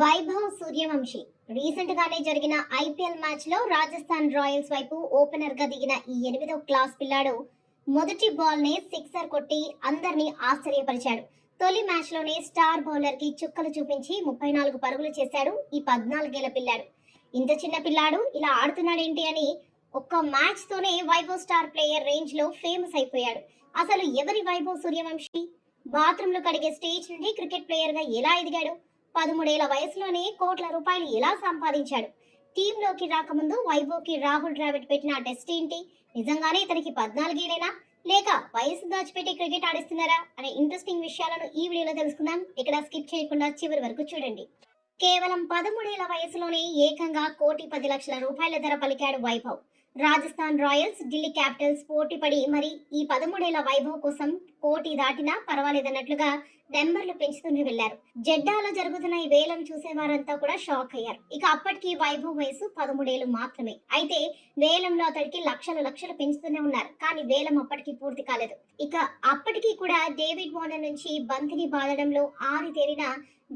Vaibhav Suryavanshi. Recent గానే జరిగిన IPL మ్యాచ్లో రాజస్థాన్ రాయల్స్ వైపు ఓపెనర్గా దిగిన ఈ ఎనిమిదో క్లాస్ పిల్లాడు మొదటి బాల్ నే సిక్సర్ కొట్టి అందరినీ ఆశ్చర్యపరిచాడు. తొలి మ్యాచ్లోనే స్టార్ బౌలర్కి చుక్కలు చూపించి ముప్పై నాలుగు పరుగులు చేశాడు ఈ పద్నాలుగేళ్ళ పిల్లాడు. ఇంత చిన్న పిల్లాడు ఇలా ఆడుతున్నాడేంటి అని ఒక్క మ్యాచ్ తోనే వైభవ్ స్టార్ ప్లేయర్ రేంజ్లో ఫేమస్ అయిపోయాడు. అసలు ఎవరి వైభవ్ సూర్యవంశీ? బాత్రూంలో కడిగే స్టేజ్ నుండి క్రికెట్ ప్లేయర్గా ఎలా ఎదిగాడు? పదమూడేళ్ళ వయసులోనే కోట్ల రూపాయలు ఎలా సంపాదించాడు? టీంలోకి రాకముందు వైభవ్కి రాహుల్ ద్రావిడ్ పెట్టిన టెస్ట్ ఏంటి? నిజంగానే ఇతనికి పద్నాలుగేళ్ళేనా లేక వయసు దాచిపెట్టి క్రికెట్ ఆడిస్తున్నారా? అనే ఇంట్రెస్టింగ్ విషయాలను ఈ వీడియోలో తెలుసుకుందాం. ఇక్కడ స్కిప్ చేయకుండా చివరి వరకు చూడండి. కేవలం పదమూడేళ్ళ వయసులోనే ఏకంగా కోటి పది లక్షల రూపాయల ధర పలికాడు వైభవ్. రాజస్థాన్ రాయల్స్ ఢిల్లీ క్యాపిటల్స్ పోటీ పడి మరి ఈ పదమూడేళ్ళ వైభవ్ కోసం కోటి దాటినా పర్వాలేదన్నట్లుగా నెంబర్లు పెంచుతూనే వెళ్ళారు జెడ్డాలో జరుగుతున్న ఈ వేలం చూసే వారంతా కూడా షాక్ అయ్యారు. ఇక అప్పటికి వైభవ్ వయసు పదమూడేళ్ళు మాత్రమే. అయితే వేలంలో అతడికి లక్షలు లక్షలు పెంచుతూనే ఉన్నారు. కానీ వేలం అప్పటికి పూర్తి కాలేదు. ఇక అప్పటికి కూడా డేవిడ్ వార్నర్ నుంచి బంతిని బాదడంలో ఆరితేరిన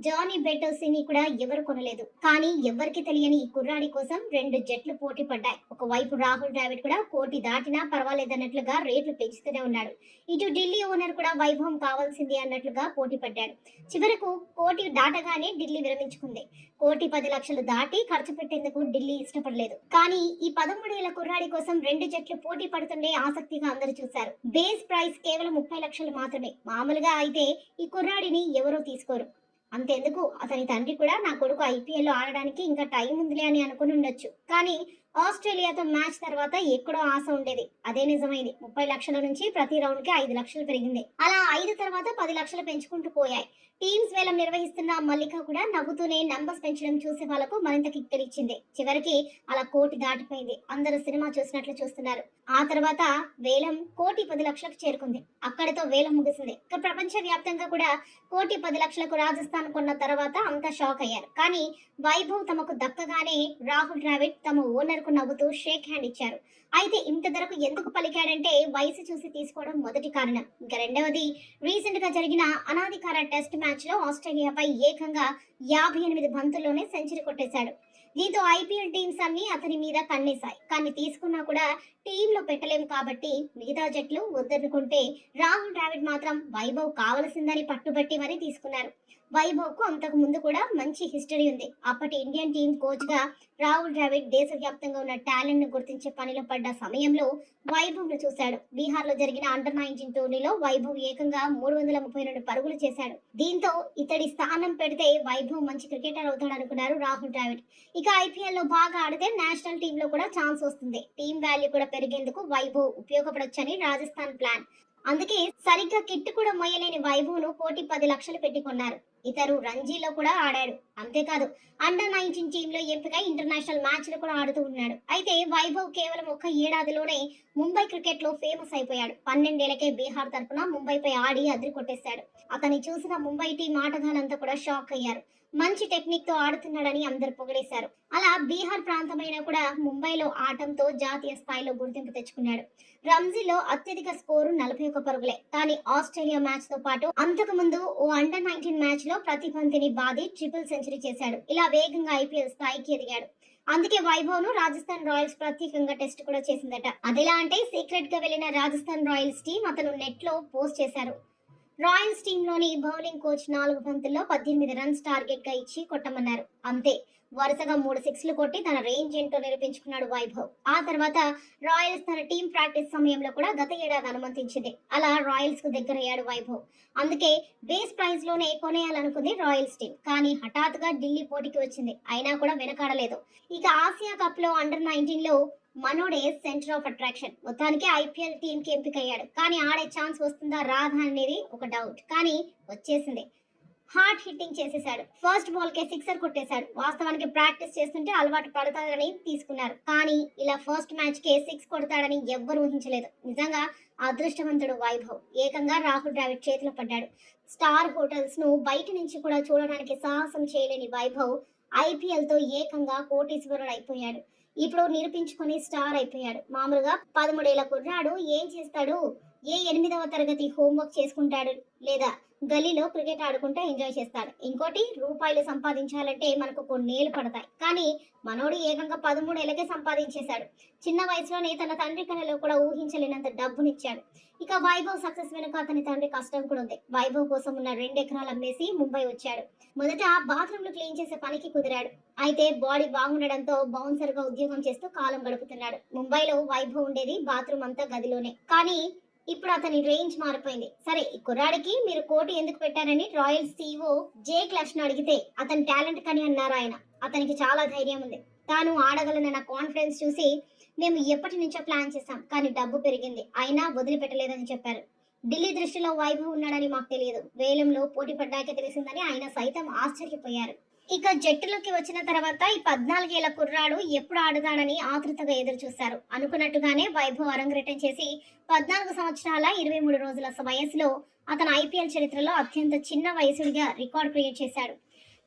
జానీ బెటోసిని కూడా ఎవరు కొనలేదు. కానీ ఎవరికి తెలియని ఈ కుర్రాడి కోసం రెండు జట్లు పోటీ పడ్డాయి. ఒకవైపు రాహుల్ ద్రావిడ్ కూడా కోటి దాటినా పర్వాలేదన్నట్లుగా రేట్లు పెంచుతూనే ఉన్నాడు. ఇటు ఢిల్లీ ఓనర్ కూడా వైభవం కావాల్సింది అన్నట్లుగా పోటీ పడ్డాడు చివరకు కోటి దాటగానే ఢిల్లీ విరమించుకుంది. కోటి పది లక్షలు దాటి ఖర్చు పెట్టేందుకు ఢిల్లీ ఇష్టపడలేదు. కానీ ఈ పదమూడేళ్ళ కుర్రాడి కోసం రెండు జట్లు పోటీ పడుతుండే ఆసక్తిగా అందరూ చూశారు. బేస్ ప్రైస్ కేవలం ముప్పై లక్షలు మాత్రమే. మామూలుగా అయితే ఈ కుర్రాడిని ఎవరూ తీసుకోరు. అంతెందుకు? అతని తండ్రి కూడా నా కొడుకు ఐపీఎల్లో ఆడడానికి ఇంకా టైం ఉందిలే అని అనుకుని ఉండొచ్చు. కానీ ఆస్ట్రేలియాతో మ్యాచ్ తర్వాత ఎక్కడో ఆశ ఉండేది. అదే నిజమైంది. ముప్పై లక్షల నుంచి ప్రతి రౌండ్కి ఐదు లక్షలు పెరిగింది. అలా ఐదు తర్వాత పది లక్షలు పెంచుకుంటూ పోయాయి. టీమ్స్ వేలం నిర్వహిస్తున్న మల్లిక కూడా నవ్వుతూనే నంబర్స్ పెంచడం చూసే వాళ్ళకు మరింత కిక్కిరిచ్చింది చివరికి అలా కోటి దాటిపోయింది. అందరూ సినిమా చూసినట్లు చూస్తున్నారు. ఆ తర్వాత వేలం కోటి పది లక్షలకు చేరుకుంది. అక్కడితో వేలం ముగిసింది. ఇక ప్రపంచ వ్యాప్తంగా కూడా కోటి పది లక్షలకు రాజస్థాన్ కొన్న తర్వాత అంతా షాక్ అయ్యారు. కానీ వైభవ్ తమకు దక్కగానే రాహుల్ ద్రావిడ్ తమ ఓనర్కు నవ్వుతూ షేక్ హ్యాండ్ ఇచ్చారు. అయితే ఇంత ధరకు ఎందుకు పలికాడంటే వయసు చూసి తీసుకోవడం మొదటి కారణం. ఇంకా రెండవది రీసెంట్గా జరిగిన అనాధికార టెస్ట్ మ్యాచ్ లో ఆస్ట్రేలియాపై ఏకంగా యాభై ఎనిమిది బంతుల్లోనే సెంచరీ కొట్టేశాడు. దీంతో ఐపీఎల్ టీమ్స్ అన్ని అతని మీద కన్నేశాయి కానీ తీసుకున్నా కూడా టీంలో పెట్టలేము కాబట్టి మిగతా జట్లు వద్దనుకుంటే రాహుల్ ద్రావిడ్ మాత్రం వైభవ్ కావలసిందని పట్టుబట్టి మరీ తీసుకున్నారు. వైభవ్కు అంతకు ముందు కూడా మంచి హిస్టరీ ఉంది. అప్పటి ఇండియన్ టీం కోచ్గా రాహుల్ ద్రావిడ్ దేశవ్యాప్తంగా ఉన్న టాలెంట్ను గుర్తించే పనిలో పడ్డ సమయంలో వైభవ్ను చూశాడు. బీహార్లో జరిగిన అండర్ నైన్టీన్ టోర్నీలో వైభవ్ ఏకంగా మూడు వందల ముప్పై రెండు పరుగులు చేశాడు. దీంతో ఇతడి స్థానం పెడితే వైభవ్ మంచి క్రికెటర్ అవుతాడు అనుకున్నారు రాహుల్ ద్రావిడ్. ఇక ఐపీఎల్లో బాగా ఆడితే నేషనల్ టీంలో కూడా ఛాన్స్ వస్తుంది. టీం వాల్యూ కూడా పెరిగేందుకు వైభవ్ ఉపయోగపడొచ్చని రాజస్థాన్ ప్లాన్. అందుకే సరిగ్గా కిట్టు కూడా మొయ్యలేని వైభవ్ను కోటి పది లక్షలు పెట్టి కొన్నారు. ఇతరు రంజీలో కూడా ఆడాడు. అంతేకాదు అండర్ నైన్టీన్ టీమ్లో ఎంపికై ఇంటర్నేషనల్ మ్యాచ్లు కూడా ఆడుతూ ఉన్నాడు. అయితే వైభవ్ కేవలం ఒక్క ఏడాదిలోనే ముంబై క్రికెట్లో ఫేమస్ అయిపోయాడు. పన్నెండేళ్ళకే బీహార్ తరపున ముంబైపై ఆడి అదిరి కొట్టేశాడు. అతన్ని చూసిన ముంబై టీం ఆటగాళ్ళంతా కూడా షాక్ అయ్యారు. మంచి టెక్నిక్తో ఆడుతున్నాడని అందరు పొగిడేశారు. అలా బీహార్ ప్రాంతమైన కూడా ముంబైలో ఆటంతో జాతీయ స్థాయిలో గుర్తింపు తెచ్చుకున్నాడు. రంజీలో అత్యధిక స్కోరు నలభై ఒక్క పరుగులే. కానీ ఆస్ట్రేలియా మ్యాచ్తో పాటు అంతకు ముందు ఓ అండర్ నైన్టీన్ మ్యాచ్ లో ప్రతి బంతిని బాది ట్రిపుల్ సెంచరీ చేశాడు. ఇలా వేగంగా ఐపీఎల్ స్థాయికి ఎదిగాడు. అందుకే వైభవ్ను రాజస్థాన్ రాయల్స్ ప్రత్యేకంగా టెస్ట్ కూడా చేసిందట. అదిలా అంటే సీక్రెట్గా వెళ్ళిన రాజస్థాన్ రాయల్స్ టీం అతను నెట్లో పోస్ట్ చేశారు. రాయల్స్ టీంలోని బౌలింగ్ కోచ్ నాలుగు బంతుల్లో పద్దెనిమిది రన్స్ టార్గెట్గా ఇచ్చి కొట్టమన్నారు. అంతే. వరుసగా మూడు సిక్స్లు కొట్టి తన రేంజ్ ఏంటో నిరూపించుకున్నాడు వైభవ్. ఆ తర్వాత రాయల్స్ తన టీం ప్రాక్టీస్ సమయంలో కూడా గత ఏడాది అనుమతించింది. అలా రాయల్స్కు దగ్గరయ్యాడు వైభవ్. అందుకే బేస్ ప్రైస్లోనే కొనేయాలనుకుంది రాయల్స్ టీం కానీ హఠాత్తుగా ఢిల్లీ పోటీకి వచ్చింది. అయినా కూడా వెనకాడలేదు. ఇక ఆసియా కప్లో అండర్ నైన్టీన్లో మనోడే సెంటర్ ఆఫ్ అట్రాక్షన్ మొత్తానికి ఐపీఎల్ టీంకి ఎంపికయ్యాడు. కానీ ఆడే ఛాన్స్ వస్తుందా రాదా అనేది ఒక డౌట్ కానీ వచ్చేసింది. హార్ట్ హిట్టింగ్ చేసేశాడు ఫస్ట్ బాల్ కే సిక్సర్ కొట్టేశాడు. వాస్తవానికి ప్రాక్టీస్ చేస్తుంటే అలవాటు పడతాడని తీసుకున్నారు. కానీ ఇలా ఫస్ట్ మ్యాచ్ కే సిక్స్ కొడతాడని ఎవ్వరు ఊహించలేదు. నిజంగా అదృష్టవంతుడు వైభవ్. ఏకంగా రాహుల్ ద్రావిడ్ చేతిలో పడ్డాడు. స్టార్ హోటల్స్ను బయట నుంచి కూడా చూడడానికి సాహసం చేయలేని వైభవ్ ఐపీఎల్తో ఏకంగా కోటీశ్వరుడు అయిపోయాడు. ఇప్పుడు నిరూపించుకొని స్టార్ అయిపోయాడు. మామూలుగా పదమూడేళ్ళ కుర్రాడు ఏం చేస్తాడు? ఏ ఎనిమిదవ తరగతి హోంవర్క్ చేసుకుంటాడు లేదా గలీలో క్రికెట్ ఆడుకుంటూ ఎంజాయ్ చేస్తాడు. ఇంకోటి రూపాయలు సంపాదించాలంటే మనకు కొన్నేళ్ళు పడతాయి. కానీ మనోడు ఏకంగా పదమూడు ఏళ్ళకే సంపాదించేశాడు. చిన్న వయసులోనే తన తండ్రి కళలో కూడా ఊహించలేనంత డబ్బునిచ్చాడు. ఇక వైభవ్ సక్సెస్ వెనుక అతని తండ్రి కష్టం కూడా ఉంది. వైభవ్ కోసం ఉన్న రెండు ఎకరాలు అమ్మేసి ముంబై వచ్చాడు. మొదట బాత్రూమ్లు క్లీన్ చేసే పనికి కుదిరాడు. అయితే బాడీ బాగుండడంతో బౌన్సర్గా ఉద్యోగం చేస్తూ కాలం గడుపుతున్నాడు. ముంబైలో వైభవ్ ఉండేది బాత్రూమ్ అంతా గదిలోనే. కానీ ఇప్పుడు అతని రేంజ్ మారిపోయింది. సరే ఈ కుర్రాడికి మీరు కోటి ఎందుకు పెట్టారని రాయల్ సీఓ జే క్లష్ను అడిగితే అతని టాలెంట్ కని అన్నారు ఆయన. అతనికి చాలా ధైర్యం ఉంది. తాను ఆడగలనన్న కాన్ఫిడెన్స్ చూసి మేము ఎప్పటి నుంచో ప్లాన్ చేశాం కానీ డబ్బు పెరిగింది. అయినా వదిలిపెట్టలేదని చెప్పారు. ఢిల్లీ దృష్టిలో వైభవ్ ఉన్నాడని మాకు తెలియదు. వేలంలో పోటీ పడ్డాకే తెలిసిందని ఆయన సైతం ఆశ్చర్యపోయారు. ఇక జట్టులోకి వచ్చిన తర్వాత ఈ పద్నాలుగేళ్ళ కుర్రాడు ఎప్పుడు ఆడతాడని ఆతృతగా ఎదురు చూశారు అనుకున్నట్టుగానే వైభవ్ అరంగేటం చేసి పద్నాలుగు సంవత్సరాల ఇరవై మూడు రోజుల వయసులో అతను ఐపీఎల్ చరిత్రలో అత్యంత చిన్న వయసుడిగా రికార్డ్ క్రియేట్ చేశాడు.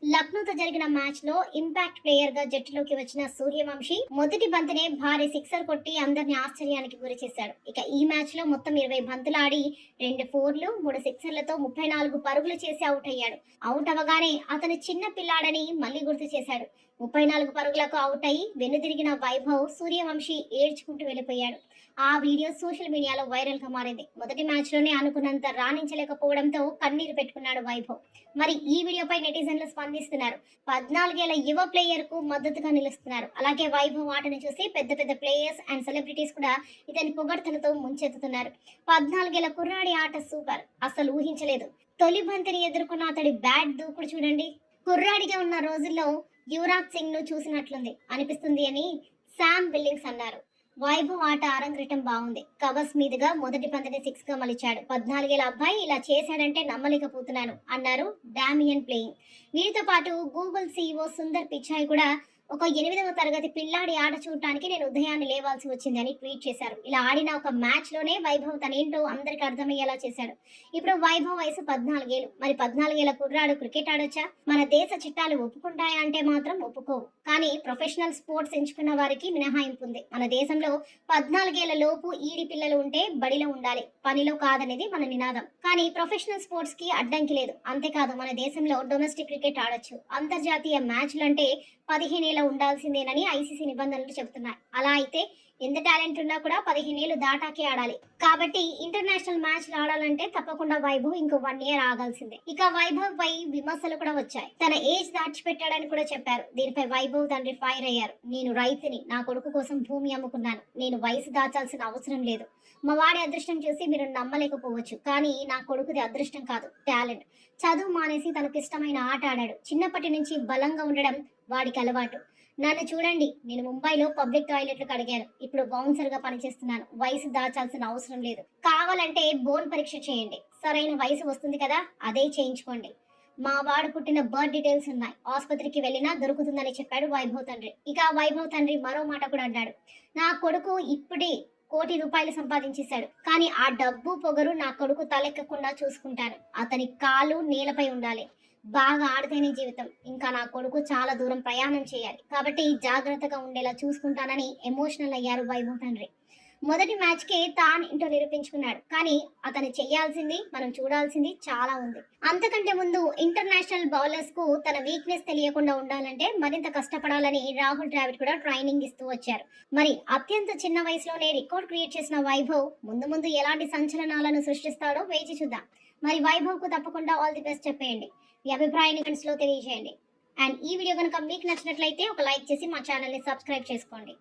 లక్నోతో జరిగిన మ్యాచ్లో ఇంపాక్ట్ ప్లేయర్గా జట్టులోకి వచ్చిన సూర్యవంశీ మొదటి బంతినే భారీ సిక్సర్ కొట్టి అందరిని ఆశ్చర్యానికి గురి చేశాడు. ఇక ఈ మ్యాచ్లో మొత్తం ఇరవై బంతులు ఆడి రెండు ఫోర్లు మూడు సిక్సర్లతో ముప్పై నాలుగు పరుగులు చేసి అవుట్ అయ్యాడు. అవుట్ అవ్వగానే అతను చిన్న పిల్లాడని మళ్ళీ గుర్తు చేశాడు. ముప్పై నాలుగు పరుగులకు అవుట్ అయి వెనుదిరిగిన వైభవ్ సూర్యవంశీ ఏడ్చుకుంటూ వెళ్ళిపోయాడు. ఆ వీడియో సోషల్ మీడియాలో వైరల్గా మారింది. మొదటి మ్యాచ్లోనే అనుకున్నంత రాణించలేకపోవడంతో కన్నీరు పెట్టుకున్నాడు వైభవ్. మరి ఈ వీడియోపై నెటిజన్లు అందిస్తున్నారు పద్నాలుగేళ్ళ యువ ప్లేయర్కు మద్దతుగా నిలుస్తున్నారు. అలాగే వైభవ్ ఆటను చూసి పెద్ద పెద్ద ప్లేయర్స్ అండ్ సెలబ్రిటీస్ కూడా ఇతని పొగడ్తలతో ముంచెత్తుతున్నారు. పద్నాలుగేళ్ళ కుర్రాడి ఆట సూపర్. అసలు ఊహించలేదు. తొలి బంతిని ఎదుర్కొన్న అతడి బ్యాట్ దూకుడు చూడండి. కుర్రాడిగా ఉన్న రోజుల్లో యువరాజ్ సింగ్ను చూసినట్లుంది. అనిపిస్తుంది అని శామ్ బిల్లింగ్స్ అన్నారు. వైభవ్ ఆట ఆరంగటం బాగుంది. కవర్స్ మీదుగా మొదటి పంతని సిక్స్గా మలిచాడు. పద్నాలుగేళ్ళ అబ్బాయి ఇలా చేశాడంటే నమ్మలేకపోతున్నాను అన్నారు డామియన్ ప్లేయింగ్. వీరితో పాటు గూగుల్ సీఈఓ సుందర్ పిచాయ్ కూడా ఒక ఎనిమిదవ తరగతి పిల్లాడి ఆట చూడటానికి నేను ఉదయాన్నే లేవాల్సి వచ్చిందని ట్వీట్ చేశారు. ఇలా ఆడిన ఒక మ్యాచ్లోనే వైభవ్ తనేంటో అందరికి అర్థమయ్యేలా చేశాడు. ఇప్పుడు వైభవ్ వయసు పద్నాలుగేళ్ళు. మరి పద్నాలుగేళ్ళ కుర్రాడు క్రికెట్ ఆడొచ్చా? మన దేశ చట్టాలు ఒప్పుకుంటాయా అంటే మాత్రం ఒప్పుకోవు. కానీ ప్రొఫెషనల్ స్పోర్ట్స్ ఎంచుకున్న వారికి మినహాయింపు ఉంది. మన దేశంలో పద్నాలుగేళ్ళ లోపు ఈడి పిల్లలు ఉంటే బడిలో ఉండాలి. పనిలో కాదనేది మన నినాదం. కానీ ప్రొఫెషనల్ స్పోర్ట్స్కి అడ్డంకి లేదు. అంతేకాదు మన దేశంలో డొమెస్టిక్ క్రికెట్ ఆడొచ్చు. అంతర్జాతీయ మ్యాచ్లు అంటే పదిహేనేళ్ళ ఉండాల్సిందేనని ఐసీసీ నిబంధనలు చెబుతున్నాయి. అలా అయితే ఎంత టాలెంట్ ఉన్నా కూడా పదిహేనేళ్ళు దాటాకే ఆడాలి. కాబట్టి ఇంటర్నేషనల్ మ్యాచ్లు ఆడాలంటే తప్పకుండా వైభవ్ ఇంకో వన్ ఇయర్ ఆగాల్సిందే. ఇక వైభవ్ పై విమర్శలు కూడా వచ్చాయి. తన ఏజ్ దాచిపెట్టాడని కూడా చెప్పారు. దీనిపై వైభవ్ తండ్రి ఫైర్ అయ్యారు. నేను రైతుని నా కొడుకు కోసం భూమి అమ్ముకున్నాను. నేను వయసు దాచాల్సిన అవసరం లేదు. మా వాడి అదృష్టం చూసి మీరు నమ్మలేకపోవచ్చు. కానీ నా కొడుకుది అదృష్టం కాదు టాలెంట్. చదువు మానేసి తనకు ఇష్టమైన ఆట ఆడాడు. చిన్నప్పటి నుంచి బలంగా ఉండడం వాడికి అలవాటు. నన్ను చూడండి నేను ముంబైలో పబ్లిక్ టాయిలెట్లు కడిగాను. ఇప్పుడు బౌన్సర్గా పనిచేస్తున్నాను. వయసు దాచాల్సిన అవసరం లేదు. కావాలంటే బోన్ పరీక్ష చేయండి. సరైన వయసు వస్తుంది కదా అదే చేయించుకోండి. మా వాడు పుట్టిన బర్త్ డీటెయిల్స్ ఉన్నాయి. ఆసుపత్రికి వెళ్ళినా దొరుకుతుందని చెప్పాడు వైభవ్ తండ్రి. ఇక వైభవ్ తండ్రి మరో మాట కూడా అన్నాడు. నా కొడుకు ఇప్పుడే కోటి రూపాయలు సంపాదించేశాడు. కానీ ఆ డబ్బు పొగరు నా కొడుకు తలెక్కకుండా చూసుకుంటాను. అతని కాలు నేలపై ఉండాలి. బాగా ఆడితేనే జీవితం. ఇంకా నా కొడుకు చాలా దూరం ప్రయాణం చేయాలి. కాబట్టి జాగ్రత్తగా ఉండేలా చూసుకుంటానని ఎమోషనల్ అయ్యారు వైభవ్ తండ్రి. మొదటి మ్యాచ్కి తాను ఇంటో నిరూపించుకున్నాడు. కానీ అతను చేయాల్సింది మనం చూడాల్సింది చాలా ఉంది. అంతకంటే ముందు ఇంటర్నేషనల్ బౌలర్స్కు తన వీక్నెస్ తెలియకుండా ఉండాలంటే మరింత కష్టపడాలని రాహుల్ ద్రావిడ్ కూడా ట్రైనింగ్ ఇస్తూ వచ్చారు. మరి అత్యంత చిన్న వయసులోనే రికార్డ్ క్రియేట్ చేసిన వైభవ్ ముందు ముందు ఎలాంటి సంచలనాలను సృష్టిస్తాడో వేచి చూద్దాం. మరి వైభవ్కు తప్పకుండా ఆల్ ది బెస్ట్ చెప్పేయండి. మీ అభిప్రాయాన్ని కమెంట్స్లో తెలియజేయండి. అండ్ ఈ వీడియో కనుక మీకు నచ్చినట్లయితే ఒక లైక్ చేసి మా ఛానల్ని సబ్స్క్రైబ్ చేసుకోండి.